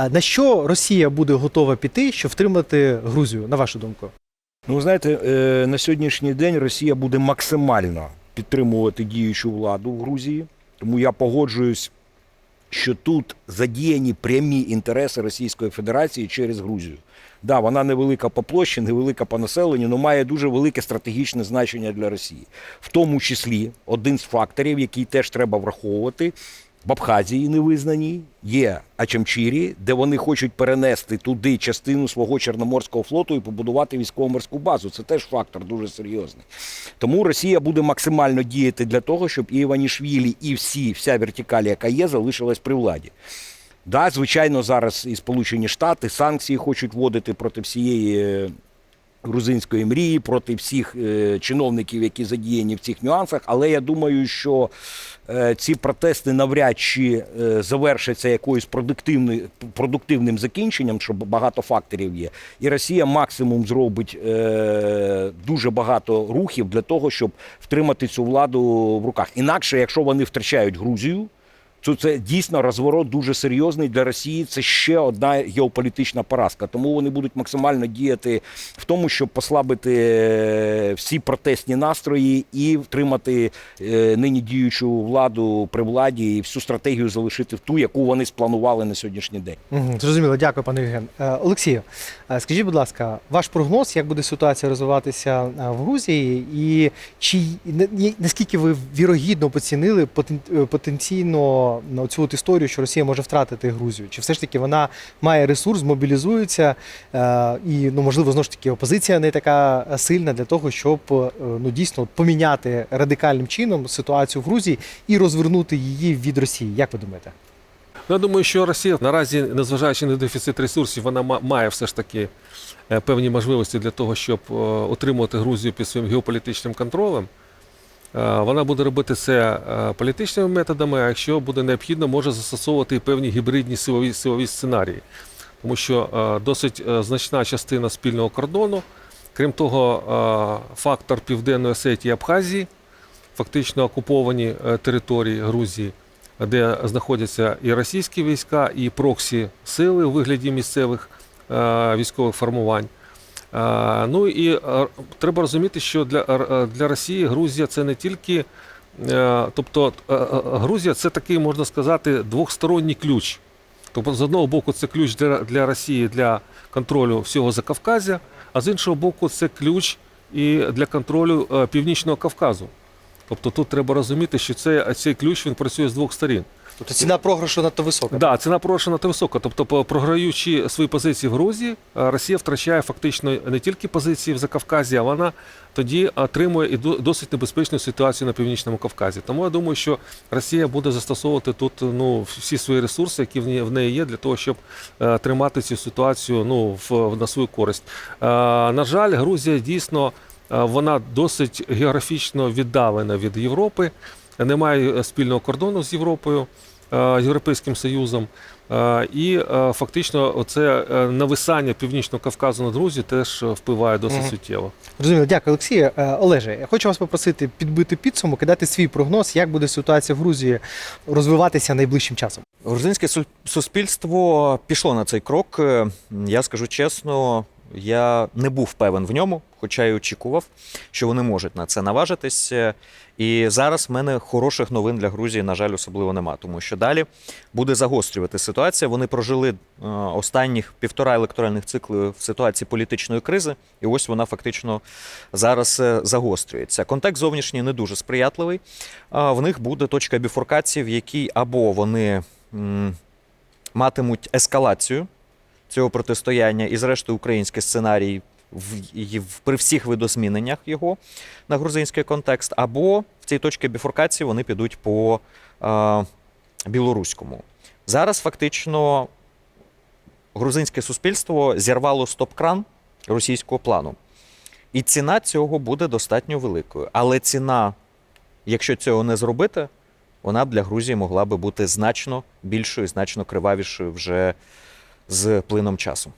А на що Росія буде готова піти, щоб втримати Грузію, на вашу думку? Ну, знаєте, е, на сьогоднішній день Росія буде максимально підтримувати діючу владу в Грузії. Тому я погоджуюсь, що тут задіяні прямі інтереси Російської Федерації через Грузію. Да, вона невелика по площі, невелика по населенню, але має дуже велике стратегічне значення для Росії. В тому числі один з факторів, який теж треба враховувати. В Абхазії невизнаній є Ачамчірі, де вони хочуть перенести туди частину свого Чорноморського флоту і побудувати військово-морську базу. Це теж фактор дуже серйозний. Тому Росія буде максимально діяти для того, щоб і Іванішвілі, і всі, вся вертикаль, яка є, залишилась при владі. Да, звичайно, зараз і Сполучені Штати санкції хочуть вводити проти всієї е, грузинської мрії, проти всіх е, чиновників, які задіяні в цих нюансах. Але я думаю, що е, ці протести навряд чи е, завершаться якоюсь продуктивною продуктивним закінченням, що багато факторів є. І Росія максимум зробить е, дуже багато рухів для того, щоб втримати цю владу в руках. Інакше, якщо вони втрачають Грузію. То це дійсно розворот дуже серйозний для Росії. Це ще одна геополітична поразка. Тому вони будуть максимально діяти в тому, щоб послабити е, всі протестні настрої і втримати е, нині діючу владу при владі і всю стратегію залишити в ту, яку вони спланували на сьогоднішній день. Угу, зрозуміло, дякую, пане Євген. Е, Олексію, скажіть, будь ласка, ваш прогноз, як буде ситуація розвиватися в Грузії, і чи наскільки ви вірогідно поцінили потенційно на цю от історію, що Росія може втратити Грузію? Чи все ж таки вона має ресурс, мобілізується, е, і ну можливо знову ж таки опозиція не така сильна для того, щоб е, ну дійсно поміняти радикальним чином ситуацію в Грузії і розвернути її від Росії? Як ви думаєте? Ну, я думаю, що Росія наразі, незважаючи на дефіцит ресурсів, вона ма- має все ж таки е, певні можливості для того, щоб отримувати Грузію під своїм геополітичним контролем. Е, Вона буде робити це е, політичними методами, а якщо буде необхідно, може застосовувати і певні гібридні силові, силові сценарії. Тому що е, досить значна частина спільного кордону, крім того, фактор Південної Осетії і Абхазії, фактично окуповані території Грузії, де знаходяться і російські війська, і проксі сили у вигляді місцевих військових формувань. Е, Ну і е, треба розуміти, що для, е, для Росії Грузія це не тільки, тобто Грузія це такий, можна сказати, двохсторонній ключ. Тобто, з одного боку, це ключ для, для Росії для контролю всього Закавказя, а з іншого боку, це ключ і для контролю Північного Кавказу. Тобто тут треба розуміти, що це, цей ключ він працює з двох сторін. Тобто ціна програшу надто висока. Да, ціна прошу надто висока. Тобто, програючи свої позиції в Грузії, е, Росія втрачає фактично не тільки позиції в Закавказі, а вона тоді отримує і до- досить небезпечну ситуацію на північному Кавказі. Тому я думаю, що Росія буде застосовувати тут ну всі свої ресурси, які в неї в неї є, для того, щоб е, тримати цю ситуацію ну в на свою користь. Е, на жаль, Грузія дійсно вона досить географічно віддалена від Європи, немає е, спільного кордону з Європою е, з Європейським Союзом. Е, І е, фактично оце е, нависання Північного Кавказу над Грузією теж е, впливає досить Мгм. суттєво. Розуміло, дякую, Олексію. Е, Олеже, я хочу вас попросити підбити підсумок і дати свій прогноз, як буде ситуація в Грузії розвиватися найближчим часом. Грузинське су- суспільство пішло на цей крок. Е, Я скажу чесно, я не був певен в ньому, хоча й очікував, що вони можуть на це наважитись. І зараз в мене хороших новин для Грузії, на жаль, особливо нема, тому що далі буде загострювати ситуація. Вони прожили е, останніх півтора електоральних цикли в ситуації політичної кризи, і ось вона фактично зараз е, загострюється. Контекст зовнішній не дуже сприятливий. В них буде точка біфуркації, в якій або вони матимуть ескалацію цього протистояння, і, зрештою, український сценарій в- при всіх видозміненнях його на грузинський контекст, або в цій точці біфуркації вони підуть по е, білоруському. Зараз фактично грузинське суспільство зірвало стоп-кран російського плану. І ціна цього буде достатньо великою. Але ціна, якщо цього не зробити, вона для Грузії могла би бути значно більшою, значно кривавішою вже з плином часу.